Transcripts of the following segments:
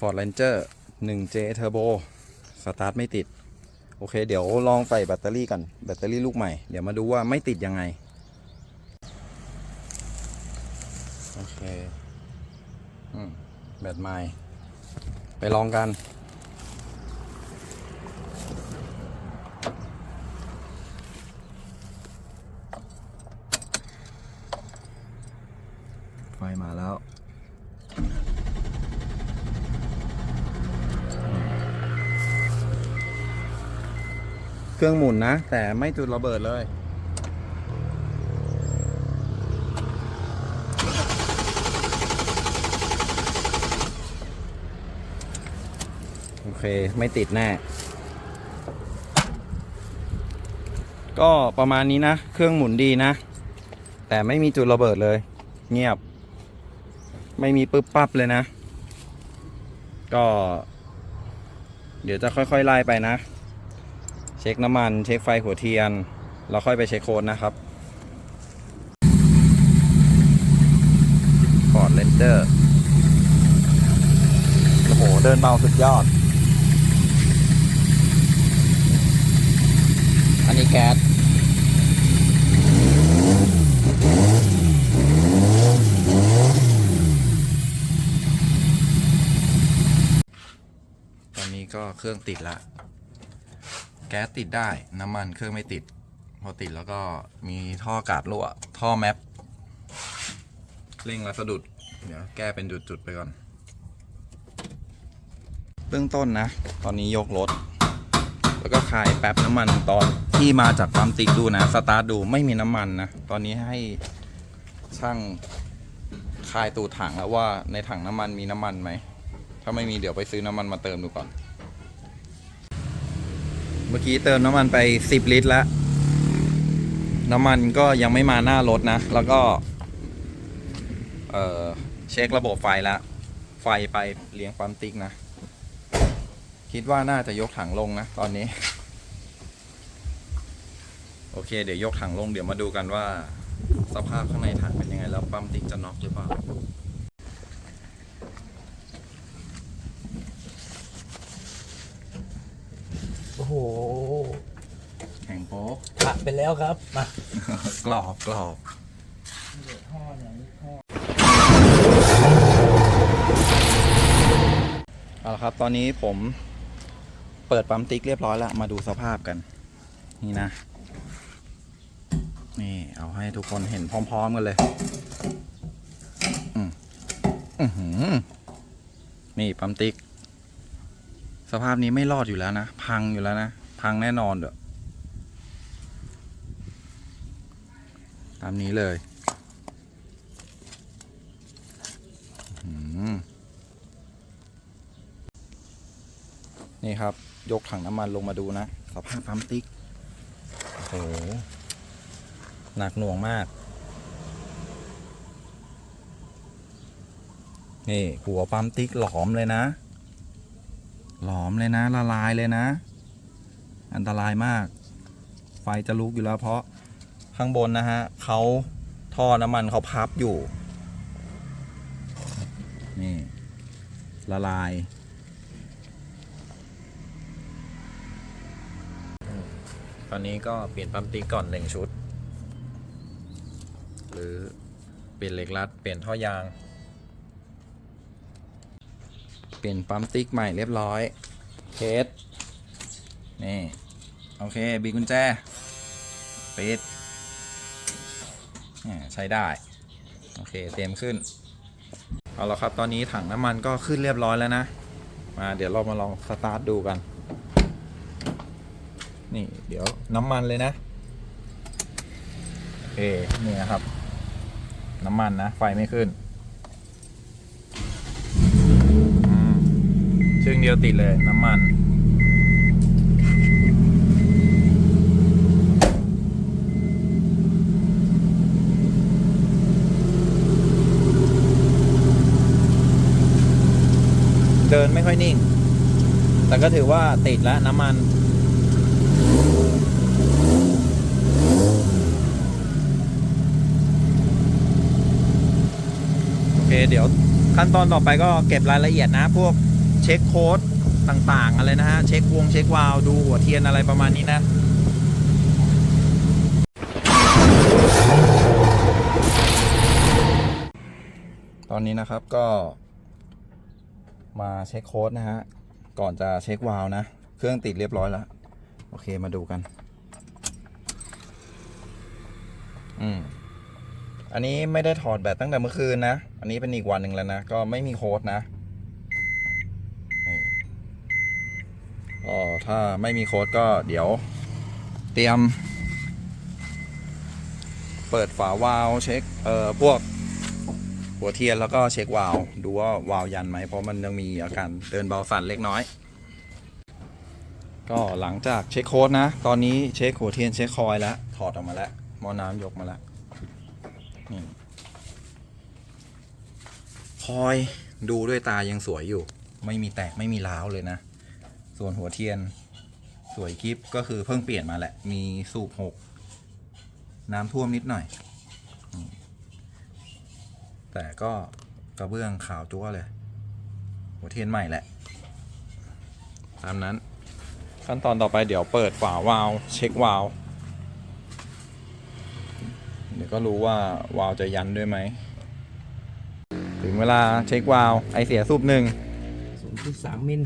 Ford Ranger 1J Turbo สตาร์ทไม่ติด โอเค เดี๋ยวลองใส่แบตเตอรี่กันแบตเตอรี่ลูกใหม่ เดี๋ยวมาดูว่าไม่ติดยังไง โอเคอืมแบตใหม่ ไปลองกัน ไฟมาแล้ว เครื่องหมุนนะ แต่ไม่จุดระเบิดเลย โอเค ไม่ติดแน่ ก็ประมาณนี้นะ เครื่องหมุนดีนะ แต่ไม่มีจุดระเบิดเลย เงียบ ไม่มีปึ๊บปั๊บเลยนะ ก็ เดี๋ยวจะค่อย ๆ ไล่ไปนะ เช็คน้ำมัน เช็คไฟหัวเทียนแล้วค่อยไปเช็คโค้ดนะครับ Ford Ranger โอ้โห เดินเบาสุดยอด อันนี้แก๊สตอนนี้ก็เครื่องติดละ แก๊สติดได้น้ำมันเครื่องไม่ติด พอติดแล้วก็มีท่อกาดรั่วท่อแมปเร่งและสะดุด เดี๋ยวแก้เป็นจุดๆไปก่อน เบื้องต้นนะ ตอนนี้ยกรถ แล้วก็คายแป๊บน้ำมันตอนที่มาจากปั๊มติ๊กดูนะ สตาร์ทดูไม่มีน้ำมันนะ ตอนนี้ให้ช่างคายตูถังแล้วว่าในถังน้ำมันมีน้ำมันไหม ถ้าไม่มีเดี๋ยวไปซื้อน้ำมันมาเติมดูก่อน เมื่อกี้เติมน้ำมันไป 10 ลิตรแล้ว น้ำมันก็ยังไม่มาหน้ารถนะ แล้วก็ เออเช็คระบบไฟแล้ว ไฟไปเลี้ยงปั๊มติ๊กนะ คิดว่าน่าจะยกถังลงนะ ตอนนี้ โอเค เดี๋ยวยกถังลง เดี๋ยวมาดูกันว่า สภาพข้างในถังเป็นยังไง แล้วปั๊มติ๊กจะน็อกหรือเปล่า โอ้โหแข็งโป๊กผ่าไปแล้วครับ มากรอบกรอบท่อไหนท่อเอาละครับ ตอนนี้ผมเปิดปั๊มติ๊กเรียบร้อยแล้ว มาดูสภาพกัน นี่นะ นี่ เอาให้ทุกคนเห็นพร้อม ๆ กันเลย อืมอือหือนี่ปั๊มติ๊ก สภาพนี้ไม่รอดอยู่แล้วนะ พังอยู่แล้วนะ พังแน่นอนเด้อตามนี้เลยนี่ครับ ยกถังน้ำมันลงมาดูนะ สภาพปั๊มติ๊ก โอ้โห หนักหน่วงมาก นี่ หัวปั๊มติ๊กหลอมเลยนะ หลอมเลยนะ ละลายเลยนะ อันตรายมาก ไฟจะลุกอยู่แล้วเพราะข้างบนนะฮะเขาท่อน้ำมันเขาพับอยู่ นี่ ละลาย ตอนนี้ก็เปลี่ยนปั๊มติ๊กก่อนหนึ่งชุด หรือเปลี่ยนเหล็กรัด เปลี่ยนท่อยาง เปลี่ยนปั๊มติ๊กใหม่เรียบร้อยเคสนี่ โอเคบีกุญแจปิดเนี่ยใช้ได้ โอเค เต็มขึ้น เอาละครับตอนนี้ถังน้ำมันก็ขึ้นเรียบร้อยแล้วนะ มาเดี๋ยวเรามาลองสตาร์ทดูกัน นี่เดี๋ยวน้ำมันเลยนะโอเคนี่นะครับ น้ำมันนะ ไฟไม่ขึ้นอืม ชึ่งเดียวติดเลยน้ำมัน เดินไม่ค่อยนิ่ง แต่ก็ถือว่าติดแล้วน้ำมันโอเคเดี๋ยวขั้นตอนต่อไปก็เก็บรายละเอียดนะพวก เช็คโค้ดต่างๆอะไรนะฮะ เช็ควงเช็ควาล์วดูหัวเทียนอะไรประมาณนี้นะตอนนี้นะครับก็มาเช็คโค้ดนะฮะ ก่อนจะเช็ควาล์วนะ เครื่องติดเรียบร้อยแล้ว โอเคมาดูกัน อืม อันนี้ไม่ได้ถอดแบตตั้งแต่เมื่อคืนนะ อันนี้เป็นอีกวันหนึ่งแล้วนะ ก็ไม่มีโค้ดนะนี่ก็ ถ้าไม่มีโค้ดก็เดี๋ยวเตรียม เปิดฝาวาล์วเช็คเอ่อพวกหัวเทียนแล้วก็เช็ควาล์วดูว่าวาล์วยันไหมเพราะมันยังมีอาการเดินเบาสั่นเล็กน้อย ก็หลังจากเช็คโค้ดนะ ตอนนี้เช็คหัวเทียนเช็คคอยล์แล้วถอดออกมาแล้วมอน้ำยกมาแล้วนี่คอยดูด้วยตายังสวยอยู่ ไม่มีแตกไม่มีร้าวเลยนะ ส่วนหัวเทียนสวยกิฟก็คือเพิ่งเปลี่ยนมาแหละ มีสูบหก น้ำท่วมนิดหน่อย แต่ก็กระเบื้องขาวจั๊วเลย หัวเทียนใหม่แหละ ตามนั้น ขั้นตอนต่อไปเดี๋ยวเปิดฝาวาล์วเช็ควาล์วเดี๋ยวก็รู้ว่าวาล์วจะยันด้วยไหม ถึงเวลาเช็ควาล์วไอเสียสูบหนึ่งศูนย์จุดสามมิล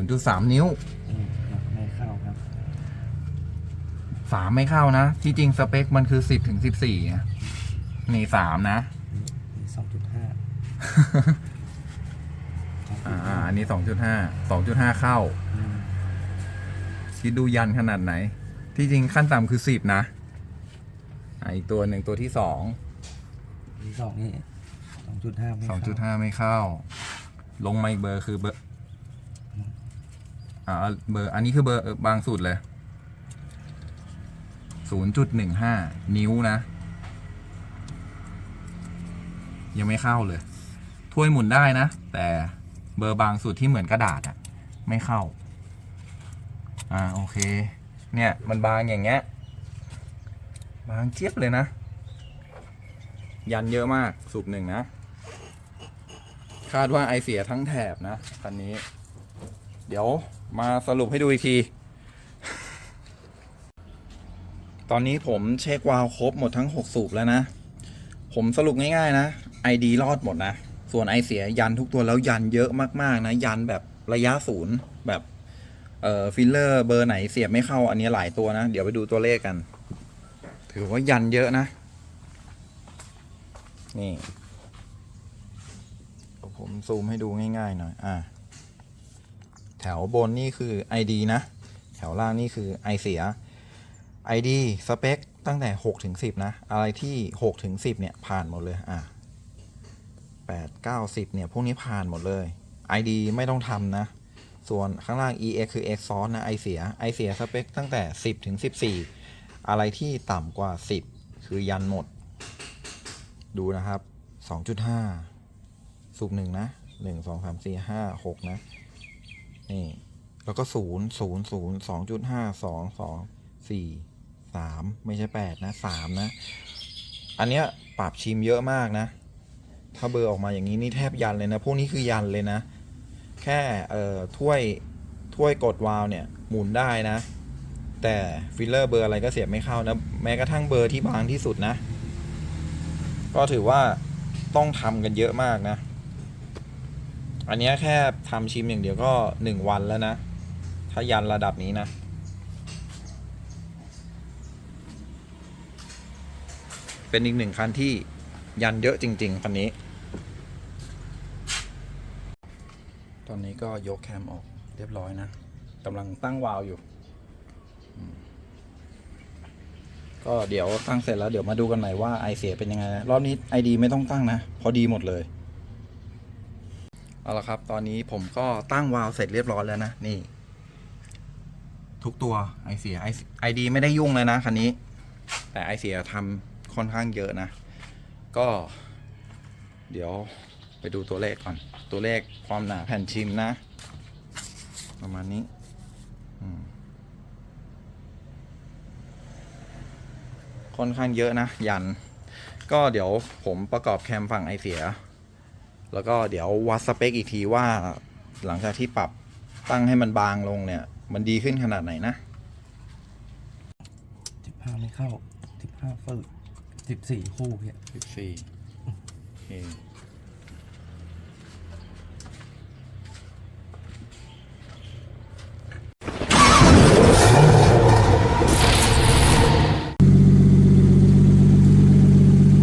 0.3 นิ้วอืมครับไม่เข้าครับ3ไม่เข้านะ ที่จริงสเปคมันคือ 10ถึง14นะนี่3นะมีสองจุดห้าอ่าอันนี้ 2.5 2.5 เข้า คิดดูยันขนาดไหน ที่จริงขั้นต่ำคือ 10 นะอ่าอีกตัวหนึ่งตัวที่2มีสองนี่สองจุดห้าไม่เข้า2.5 ไม่เข้า ลงมาอีกเบอร์คือเบอร์ อ่าเบอร์อันนี้คือเบอร์บางสุดเลย 0.15 นิ้วนะ ยังไม่เข้าเลย ถ้วยหมุนได้นะ แต่เบอร์บางสุดที่เหมือนกระดาษอะไม่เข้า อ่าโอเค เนี่ยมันบางอย่างเงี้ย บางเจี๊ยบเลยนะ ยันเยอะมากสูบหนึ่งนะ คาดว่าไอเสียทั้งแถบนะคันนี้ เดี๋ยว มาสรุปให้ดูอีกที ตอนนี้ผมเช็ควาล์วครบหมดทั้ง 6 สูบแล้วนะ ผมสรุปง่ายๆนะ ID รอดหมดนะ ส่วนไอเสียยันทุกตัวแล้วยันเยอะมากๆนะ ยันแบบระยะศูนย์แบบเอ่อฟิลเลอร์เบอร์ไหนเสียบไม่เข้าอันนี้หลายตัวนะ เดี๋ยวไปดูตัวเลขกัน ถือว่ายันเยอะนะ นี่ผมซูมให้ดูง่ายๆหน่อย อ่า แถวบนนี่คือ ID นะ แถวล่างนี่คือ I เสีย ID สเปคตั้งแต่6ถึง10 นะ อะไรที่6ถึง10 เนี่ย ผ่านหมดเลย อ่า8 9 10 เนี่ย พวกนี้ผ่านหมดเลย ID ไม่ต้องทำนะ ส่วนข้างล่าง EX คือ X ซ้อนนะ I เสีย I เสียสเปคตั้งแต่ 10ถึง14 อะไรที่ต่ำกว่า 10 คือยันหมด ดูนะครับ 2.5 สูบหนึ่งนะหนึ่งสองสามสี่ห้าหกนะ นี่ แล้วก็ศูนย์ศูนย์ศูนย์สองจุดห้าสองสองสี่สามไม่ใช่แปดนะสามนะ อันเนี้ยปรับชิมเยอะมากนะ ถ้าเบอร์ออกมาอย่างนี้นี่แทบยันเลยนะ พวกนี้คือยันเลยนะ แค่เอ่อถ้วยถ้วยกดวาล์วเนี่ย หมุนได้นะ แต่ฟิลเลอร์เบอร์อะไรก็เสียบไม่เข้านะ แม้กระทั่งเบอร์ที่บางที่สุดนะ ก็ถือว่าต้องทำกันเยอะมากนะ อันนี้แค่ทำชิมอย่างเดียวก็หนึ่งวันแล้วนะ ถ้ายันระดับนี้นะ เป็นอีกหนึ่งคันที่ยันเยอะจริง ๆ คันนี้ ตอนนี้ก็ยกแคมออกเรียบร้อยนะกำลังตั้งวาล์วอยู่ ก็เดี๋ยวตั้งเสร็จแล้วเดี๋ยวมาดูกันใหม่ว่าไอเสียเป็นยังไงนะรอบนี้ไอดีไม่ต้องตั้งนะ พอดีหมดเลย เอาละครับ ตอนนี้ผมก็ตั้งวาล์วเสร็จเรียบร้อยแล้วนะ นี่ ทุกตัวไอเสียไอดีไม่ได้ยุ่งเลยนะคันนี้ แต่ไอเสียทำค่อนข้างเยอะนะ ก็ เดี๋ยวไปดูตัวเลขก่อน ตัวเลขความหนาแผ่นชิมนะ ประมาณนี้ค่อนข้างเยอะนะ ยัน ก็เดี๋ยวผมประกอบแคมฝั่งไอเสีย แล้วก็เดี๋ยววัดสเปคอีกทีว่าหลังจากที่ปรับตั้งให้มันบางลงเนี่ย มันดีขึ้นขนาดไหนนะสิบห้าไม่เข้าสิบห้าฝืดสิบสี่คู่เนี่ยสิบสี่โอเค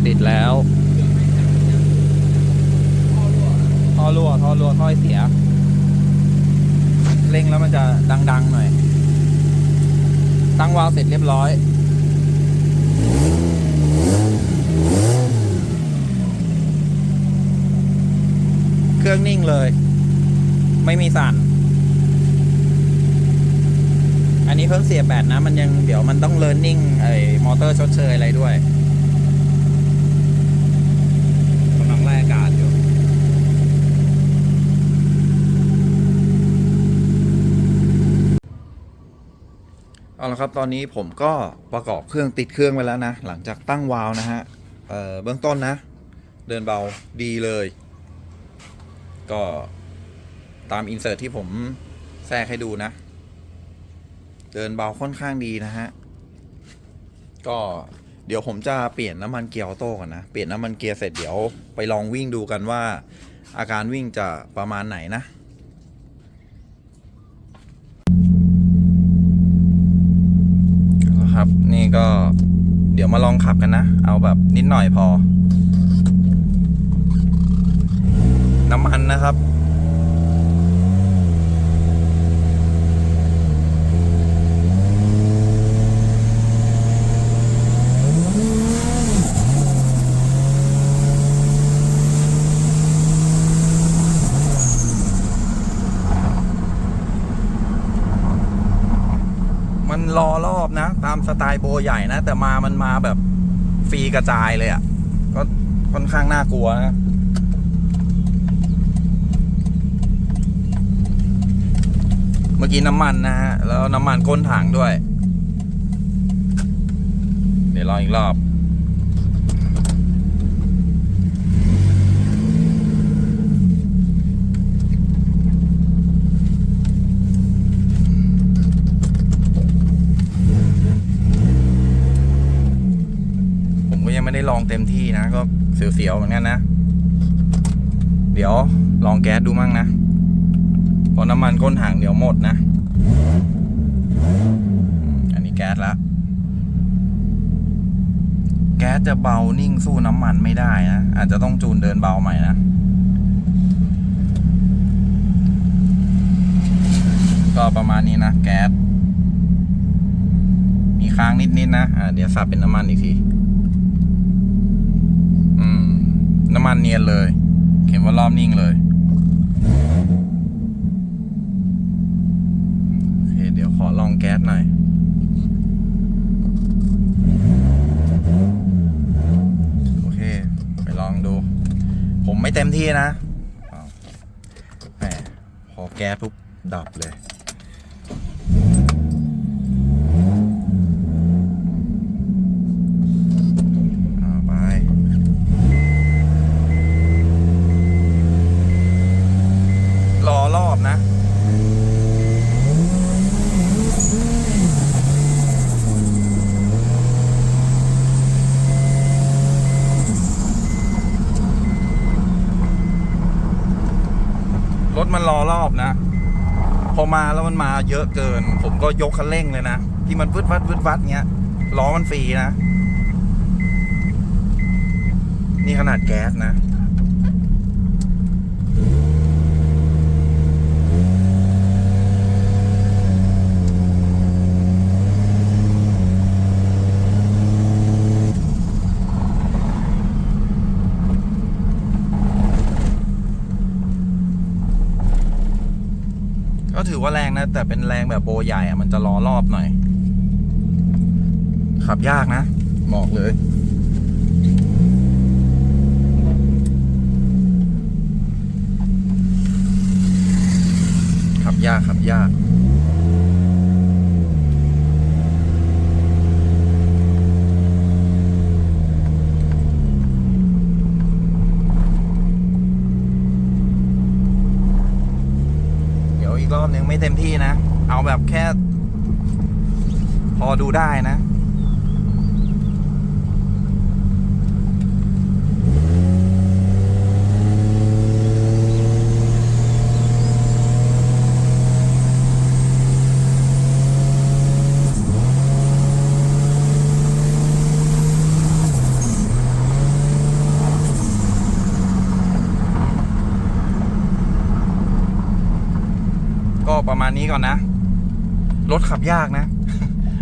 ติดแล้วท่อรั่วท่อรั่วท่อเสีย เร่งแล้วมันจะดัง ๆ หน่อย ตั้งวาล์ว เรียบร้อย เครื่องนิ่งเลย ไม่มีสั่น อันนี้เพิ่งเสียบแบตนะ มันยังเดี๋ยวมันต้องเลิร์นนิ่งไอ้มอเตอร์ชดเชยอะไรด้วยกำลังไล่อากาศอยู่ เอาละครับตอนนี้ผมก็ประกอบเครื่องติดเครื่องไปแล้วนะ หลังจากตั้งวาล์วนะฮะเอ่อเบื้องต้นนะ เดินเบาดีเลย ก็ตามอินเสิร์ตที่ผมแทรกให้ดูนะ เดินเบาค่อนข้างดีนะฮะ ก็เดี๋ยวผมจะเปลี่ยนน้ำมันเกียร์ออโต้ก่อนนะ เปลี่ยนน้ำมันเกียร์เสร็จเดี๋ยวไปลองวิ่งดูกันว่า อาการวิ่งจะประมาณไหนนะ ครับ นี่ก็เดี๋ยวมาลองขับกันนะ เอาแบบนิดหน่อยพอ น้ำมันนะครับ มันรอรอบนะ ตามสไตล์โบใหญ่นะ แต่มามันมาแบบฟรีกระจายเลยอะ่ะ ก็ค่อนข้างน่ากลัวนะเมื่อกี้น้ำมันนะฮะ แล้วน้ำมันก้นถังด้วย เดี๋ยวลองอีกรอบ ผมก็ยังไม่ได้ ลองเต็มที่นะ ก็เสียวๆเหมือนกันนะ เดี๋ยวลองแก๊สดูมั่งนะเพราะน้ำมันก้นถังเดี๋ยวหมดนะ อันนี้แก๊สละ แก๊สจะเบานิ่งสู้น้ำมันไม่ได้นะ อาจจะต้องจูนเดินเบาใหม่นะ ก็ประมาณนี้นะแก๊สมีค้างนิดๆนะอ่าเดี๋ยวสับเป็นน้ำมันอีกที อืม น้ำมันเนียนเลย เข็มว่ารอบนิ่งเลยโอเคเดี๋ยวขอลองแก๊สหน่อยโอเค ไปลองดู ผมไม่เต็มที่นะอ้าวแหมพอแก๊สปุ๊บดับเลย อ่าไป รอรอบนะ รถมันรอรอบนะ พอมาแล้วมันมาเยอะเกิน ผมก็ยกคันเร่งเลยนะ ที่มันวืดวัดวืดวัดเงี้ยล้อมันฟรีนะ นี่ขนาดแก๊สนะ ถือว่าแรงนะ แต่เป็นแรงแบบโบใหญ่อะมันจะล้อรอบหน่อย ขับยากนะบอกเลย ขับยากขับยาก กรอบนึงไม่เต็มที่นะ เอาแบบแค่ พอดูได้นะ ก็ประมาณนี้ ก่อนนะ รถขับยากนะ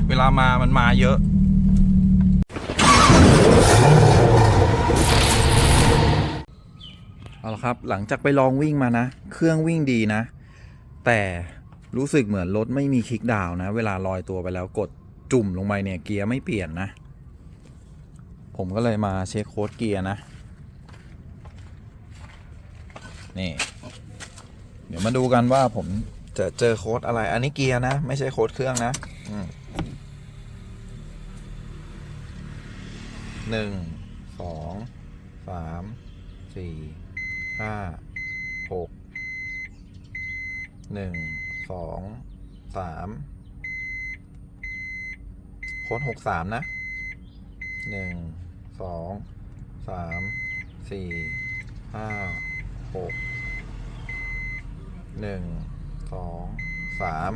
เวลามามันมาเยอะเอาละครับ หลังจากไปลองวิ่งมานะ เครื่องวิ่งดีนะ แต่รู้สึกเหมือนรถไม่มีคลิกดาวน์นะเวลาลอยตัวไปแล้วกดจุ่มลงไปเนี่ยเกียร์ไม่เปลี่ยนนะ ผมก็เลยมาเช็คโค้ดเกียร์นะ นี่ เดี๋ยวมาดูกันว่าผม จะเจอโค้ดอะไร อันนี้เกียร์นะ ไม่ใช่โค้ดเครื่องนะหนึ่ง สอง สาม สี่ ห้า หก หนึ่ง สอง สาม โค้ดหกสามนะ หนึ่ง สอง สาม สี่ ห้า หก หนึ่ง สองสาม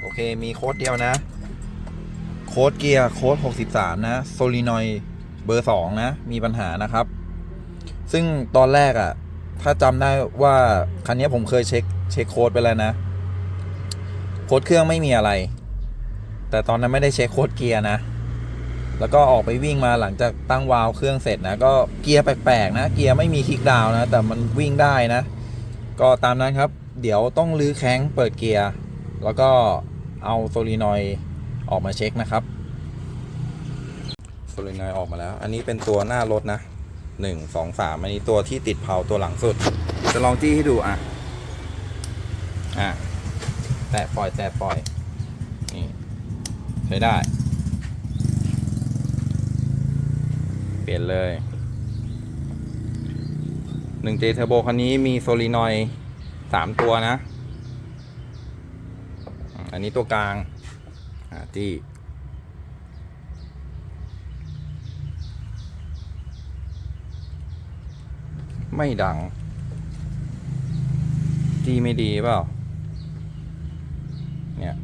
โอเค มีโค้ดเดียวนะ โค้ดเกียร์โค้ดหกสิบสามนะโซลินอยเบอร์สองนะ มีปัญหานะครับ ซึ่งตอนแรกอะ่ะ ถ้าจำได้ว่า คันนี้ผมเคยเช็คเช็คโค้ดไปแล้วนะ โค้ดเครื่องไม่มีอะไร แต่ตอนนั้นไม่ได้เช็คโค้ดเกียร์นะแล้วก็ออกไปวิ่งมาหลังจากตั้งวาล์วเครื่องเสร็จนะ ก็เกียร์แปลกๆนะ เกียร์ไม่มีคลิกดาวน์นะแต่มันวิ่งได้นะ ก็ตามนั้นครับ เดี๋ยวต้องลื้อแข้งเปิดเกียร์ แล้วก็เอาโซลีนอยออกมาเช็คนะครับโซลีนอยออกมาแล้ว อันนี้เป็นตัวหน้ารถนะหนึ่งสองสามอันนี้ตัวที่ติดเผาตัวหลังสุด จะลองจี้ให้ดูอะ อะ แตะปล่อยแตะปล่อย นี่ ใช้ได้ เปลี่ยนเลยหนึ่งเจเทอร์โบคันนี้มีโซลีนอย สามตัวนะ อันนี้ตัวกลางอ่าที่ไม่ดัง จีไม่ดีเปล่า เนี่ย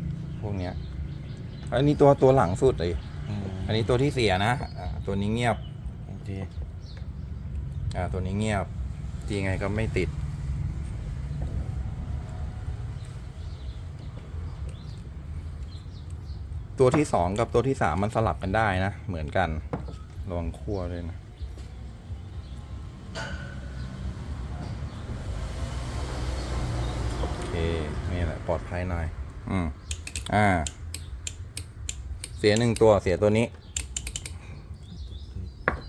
พวกเนี้ย อันนี้ตัวตัวหลังสุดเลยอืมอันนี้ตัวที่เสียนะอ่าตัวนี้เงียบ โอเคอ่าตัวนี้เงียบ จีไงก็ไม่ติด ตัวที่สองกับตัวที่สามมันสลับกันได้นะ เหมือนกันระวังคั่วด้วยนะโอเคนี่แหละปลอดภัยหน่อยอืมอ่า เสียหนึ่งตัวเสียตัวนี้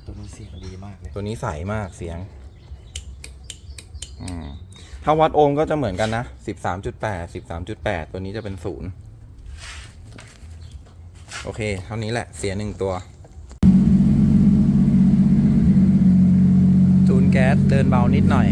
ตัวนี้เสียงดีมากเลย ตัวนี้ใสมากเสียง อืมถ้าวัดโอห์มก็จะเหมือนกันนะสิบสามจุดแปดสิบสามจุดแปดตัวนี้จะเป็นศูนย์ โอเค เท่านี้แหละเสียหนึ่งตัว จูนแก๊สเดินเบานิดหน่อย